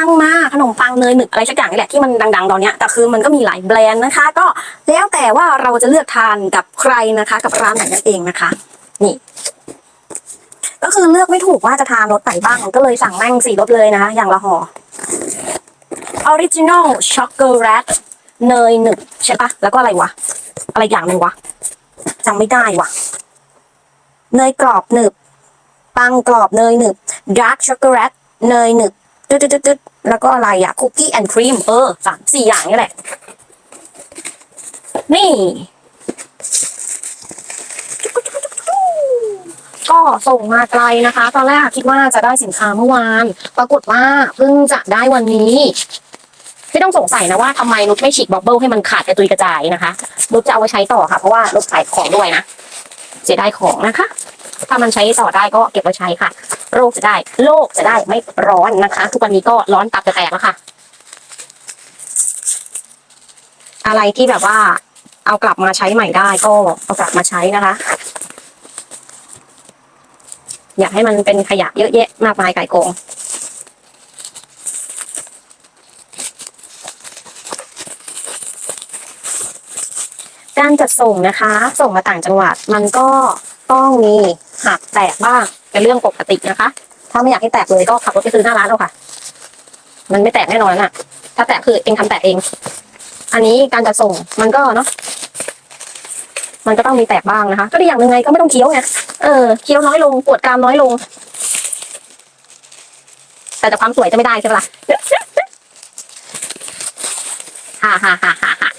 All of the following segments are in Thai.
ปังมาขนมปังเนยหนึบอะไรสักอย่างนี่แหละที่มันดังๆตอนเนี้ยแต่คือมันก็มีหลายแบรนด์นะคะ ก็แล้วแต่ว่าเราจะเลือกทานกับใครนะคะ กับร้านไหนนั่นเองนะคะ นี่ ก็คือเลือกไม่ถูกว่าจะทานรสไหนบ้างก็เลยสั่งแม่งสี่รสเลยนะคะอย่างละห่อออริจินอลช็อกโกแลตเนยหนึบใช่ปะแล้วก็อะไรวะ อะไรอย่างหนึ่งวะจำไม่ได้วะเนยกรอบหนึบปังกรอบเนยหนึบดาร์กช็อกโกแลตเนยหนึบ ตึ๊ดตึ๊ดตึ๊ดดแล้วก็อะไรอะคุกกี้แอนด์ครีมเออสามสี่อย่างนี่แหละ นี่ ก็ส่งมาไกลนะคะ ตอนแรกคิดว่าจะได้สินค้าเมื่อวาน ปรากฏว่าเพิ่งจะได้วันนี้ไม่ต้องสงสัยนะว่าทำไมนุชไม่ฉีกบับเบิ้ลให้มันขาดกระตุยกระจายนะคะนุชจะเอาไว้ใช้ต่อค่ะ เพราะว่านุชขายของด้วยนะเสียดายของนะคะ ถ้ามันใช้ต่อได้ก็เก็บไว้ใช้ค่ะ โรคจะได้ โลกจะได้ไม่ร้อนนะคะ ทุกวันนี้ก็ร้อนตับจะแตกแล้วค่ะ อะไรที่แบบว่า เอากลับมาใช้ใหม่ได้ก็เอากลับมาใช้นะคะ อยากให้มันเป็นขยะเยอะแยะมากมายไก่โกงการจัดส่งนะคะ ส่งมาต่างจังหวัดมันก็ต้องมีหักแตกบ้าง เป็นเรื่องปกตินะคะ ถ้าไม่อยากให้แตกเลยก็ขับรถไปซื้อหน้าร้านเอาค่ะ มันไม่แตกแน่นอนน่ะ ถ้าแตกคือเองทำแตกเอง อันนี้การจัดส่งมันก็เนาะมันก็ต้องมีแตกบ้างนะคะ ก็ไดีอย่างหนึ่งไงก็ไม่ต้องเคี้ยวไงเออเคี้ยวน้อยลงปวดกรามน้อยลง แต่แต่ความสวยจะไม่ได้ใช่ปะล่ะฮ่าฮ่าฮ่าฮ่าฮ่า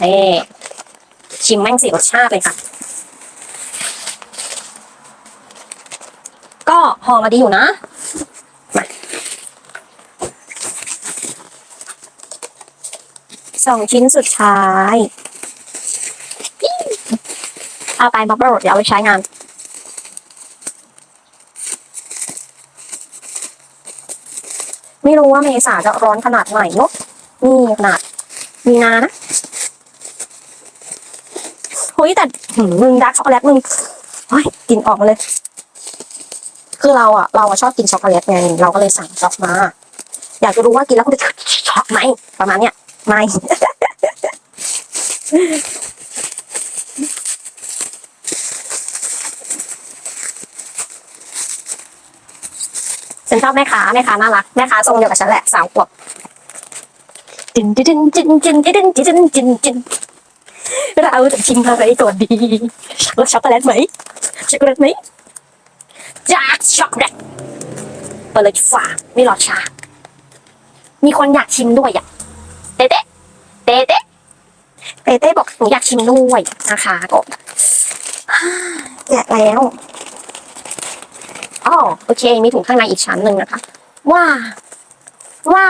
เน่ชิมแม่งสีรสชาติเลยค่ะ ก็ห อมาดีอยู่นะมาสองชิ้นสุดท้ายปิ้งเอาไปบับเบิ้ลเดี๋ยวเอาไปใช้งานไม่รู้ว่าเมษาจะร้อนขนาดไหนเนอะนี่ขนาดมีนานะเฮ้ยแต่หืมมึงดาร์กช็อกโกแลตมึงเฮ้ยกลินออกมาเลย คือเราอะเราอะชอบกินช็อกโกแลตไง เราก็เลยสั่งช็อกมา อยากจะรู้ว่ากินแล้วคุณจะช็อกไหมประมาณเนี้ยไม่ฉันชอบแม่ค้าแม่ค้าน่ารักแม่ค้าทรงเดียวกับฉันแหละสาวขวบจินจินจินจินจินจินจินจินจินเราจะชิมอะไรก่อนดีรสช็อกโกแลตไหมช็อกโกแลตไหม จากช็อกโกแลตเปิดเลยฝาไม่รอช้า มีคนอยากชิมด้วยอะเต้เต้เต้เต้เต้เต้บอกหนูอยากชิมด้วยนะคะก็แกแล้วอ๋อโอเค มีถุงข้างในอีกชั้นหนึ่งนะคะว่าว่า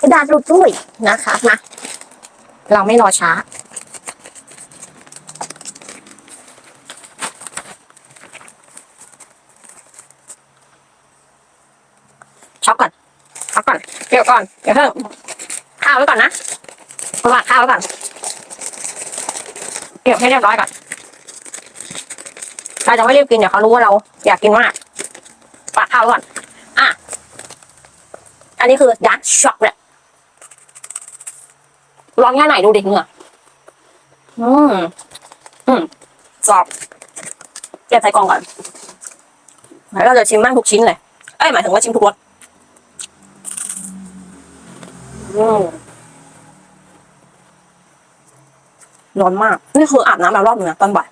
กระดาษหลุดด้วยนะคะมาเราไม่รอช้า ช็อกก่อนช็ อกก่อนเดี๋ยวก่อนเดี๋ยวเพิ่มข้าวไว้ก่อนนะเอาวางข้าวไว้ก่อนเก็บให้เรียบร้อยก่อนเราจะไม่รีบกินเดี๋ยวเขารู้ว่าเราอยากกินมากปากข้าวก่อน อะ อันนี้คือดาร์กช็อกเลยรอนแค่ไหนดูเด็กเหงื่ออืม อืมกรอบเก็บใส่กล่องก่อนแล้วเราจะชิมแม่งทุกชิ้นเลย เอ้ยหมายถึงว่าชิมทุกรส ร้อนมาก นี่คืออาบน้ำมารอบนึงนะตอนบ่าย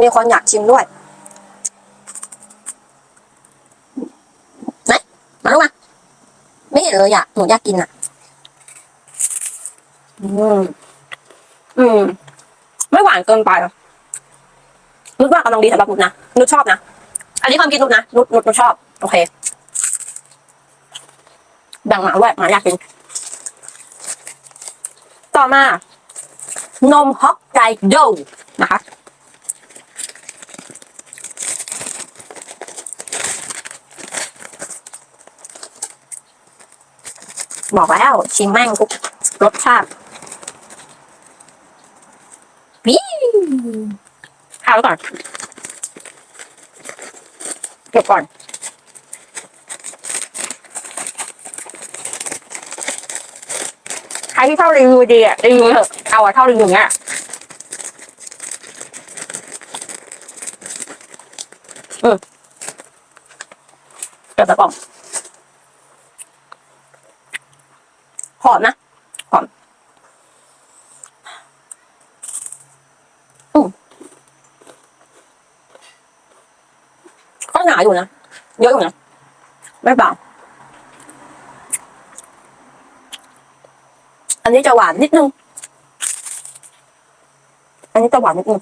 มีคนอยากชิมด้วยไหนมาลูกมา ไม่เห็นเลยอยากหนูอยากกินอะ อืม อืม ไม่หวานเกินไปอะนุชว่ากำลังดีสำหรับนุชนะนุชชอบนะ อันนี้ความคิดนุชนะนุชนุชชอบ โอเค แบ่งหมาด้วยหมาอยากกิน ต่อมา นมฮอกไกโดนะคะ บอกแล้ว ชิมแม่งทุกรสชาติพี่ข้าวก่อน เก็บก่อน ครที่ชอบรีวิวดีอะรีวิวเถอะเอาอะชอบรีวิวเงี้ยเอืมเก็บไปก่อนหอมนะหอมอืมก็หนาอยู่นะ เยอะอยู่นะ ไม่เบา อันนี้จะหวานนิดนึง อันนี้จะหวานนิดนึง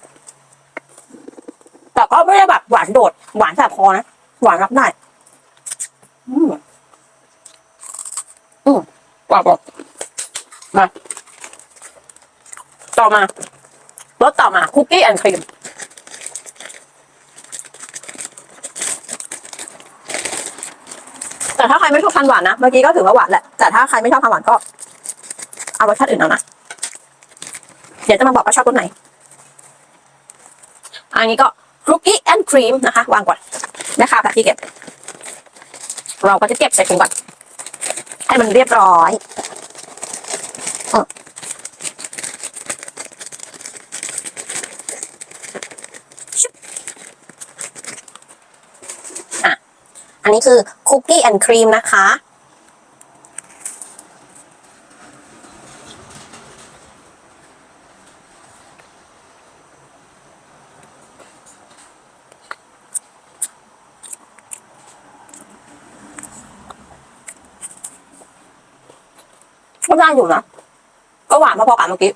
แต่ก็ไม่ได้แบบหวานโดด หวานแสบคอนะ หวานรับได้ อืมอืมกว่าบอกมา ต่อมารสต่อมา คุกกี้แอนด์ครีมแต่ถ้าใครไม่ชอบทานหวานนะ เมื่อกี้ก็ถือว่าหวานแหละ แต่ถ้าใครไม่ชอบทานหวานก็ เอารสชาติอื่นเอานะ เดี๋ยวจะมาบอกว่าชอบรสไหน อันนี้ก็ครุกกี้แอนด์ครีมนะคะ วางก่อนนะคะแบบที่เก็บ เราก็จะเก็บใส่ถุงก่อน ให้มันเรียบร้อยอันนี้คือคุกกี้แอนด์ครีมนะคะ ก็ได้อยู่นะก็หวานพอๆกับเมื่อกี้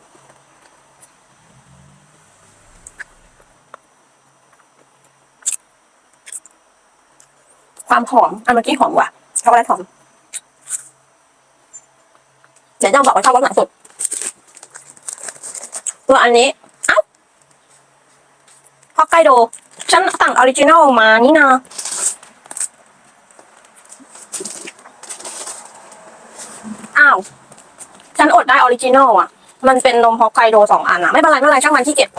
ความหอมอันเมื่อกี้หอมกว่าช็อกโกแลตหอมเดี๋ยวจะบอกว่าชอบรสไหนสุด ตัวอันนี้อ้าฮอกไกโด ฉันสั่งออริจินอลมานี่นาอ้าว ฉันอดได้ออริจินอลอะ มันเป็นนมฮอกไกโดสองอันอะ ไม่เป็นไรไม่เป็นไรช่างมันที่เก็บ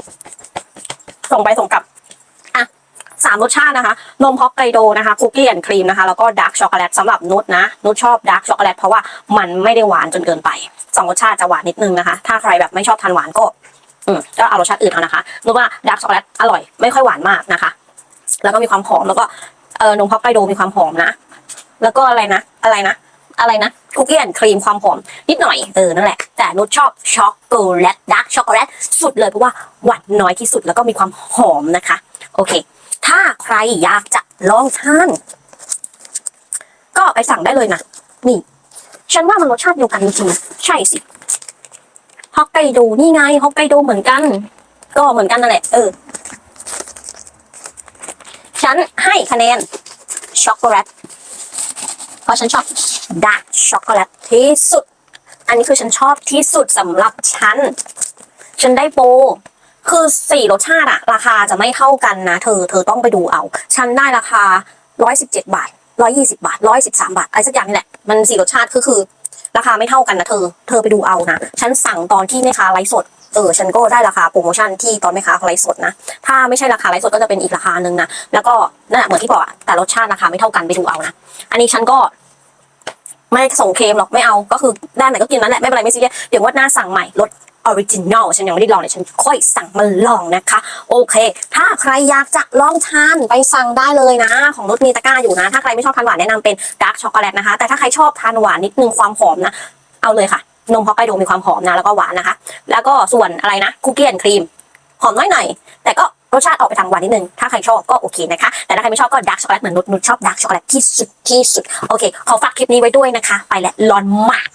ส่งไปส่งกลับ อะสามรสชาตินะคะ นมฮอกไกโดนะคะคุกกี้แอนด์ครีมนะคะ แล้วก็ดาร์กช็อกโกแลตสำหรับนุชนะ นุชชอบดาร์กช็อกโกแลตเพราะว่ามันไม่ได้หวานจนเกินไปสองรสชาติจะหวานนิดนึงนะคะ ถ้าใครแบบไม่ชอบทานหวานก็ อืมก็เอารสชาติอื่นเอานะคะนุชว่าดาร์กช็อกโกแลตอร่อยไม่ค่อยหวานมากนะคะ แล้วก็มีความหอมแล้วก็เออนมฮอกไกโดมีความหอมนะ แล้วก็อะไรนะ อะไรนะ อะไรนะ คุกกี้แอนด์ครีมความหอมนิดหน่อยเออนั่นแหละ แต่นุชชอบช็อกโกแลตดาร์กช็อกโกแลตสุดเลยเพราะว่าหวานน้อยที่สุดแล้วก็มีความหอมนะคะ โอเค ถ้าใครอยากจะลองทานก็ไปสั่งได้เลยนะนี่ ฉันว่ามันรสชาติเดียวกันจริงใช่สิฮอกไกโดนี่ไงฮอกไกโดเหมือนกัน ก็เหมือนกันนั่นแหละเออ ฉันให้คะแนนช็อกโกแลต ราะฉันชอบดาร์กช็อกโกแลตที่สุด อันนี้คือฉันชอบที่สุดสำหรับฉัน ฉันได้โปรคือสี่รสชาติอะราคาจะไม่เท่ากันนะ เธอเธอต้องไปดูเอา ฉันได้ราคาร้อยสิบเจ็ดบาทร้อยี่สิบาทร้อยสิบสามบาทอะไรสักอย่างนี่แหละ มันสี่รสชาติคือคือ ราคาไม่เท่ากันนะเธอ เธอไปดูเอานะ ฉันสั่งตอนที่แม่ค้าไลฟ์สด เออ ฉันก็ได้ราคาโปรโมชั่นที่ตอนแม่ค้าเขาไลฟ์สดนะ ถ้าไม่ใช่ราคาไลฟ์สดก็จะเป็นอีกราคาหนึ่งนะ แล้วก็นั่นแหละเหมือนที่บอกอะแต่รสชาติราคาไม่เท่ากันไปดูเอานะ อันนี้ฉันก็ไม่ส่งเคมหรอกไม่เอา ก็คือด้านไหนก็กินนั้นแหละไม่เป็นไรไม่ซีเรียสเดี๋ยวงว่าหน้าสั่งใหม่ลด ออริจินอลฉันยังไม่ได้ลองเลยฉันค่อยสั่งมาลองนะคะ โอเค ถ้าใครอยากจะลองทานไปสั่งได้เลยนะ ของนุชมีตะกร้าอยู่นะ ถ้าใครไม่ชอบทานหวานแนะนำเป็นดาร์กช็อกโกแลตนะคะ แต่ถ้าใครชอบทานหวานนิดนึงความหอมนะ เอาเลยค่ะนมฮอกไกโดมีความหอมนะแล้วก็หวานนะคะ แล้วก็ส่วนอะไรนะคุกกี้แอนครีมหอมน้อยหน่อยแต่ก็รสชาติออกไปทางหวานนิดนึง ถ้าใครชอบก็โอเคนะคะ แต่ถ้าใครไม่ชอบก็ดาร์กช็อกโกแลตเหมือนนุชนุชชอบดาร์กช็อกโกแลตที่สุดที่สุด โอเค ขอฝากคลิปนี้ไว้ด้วยนะคะ ไปและร้อนมาก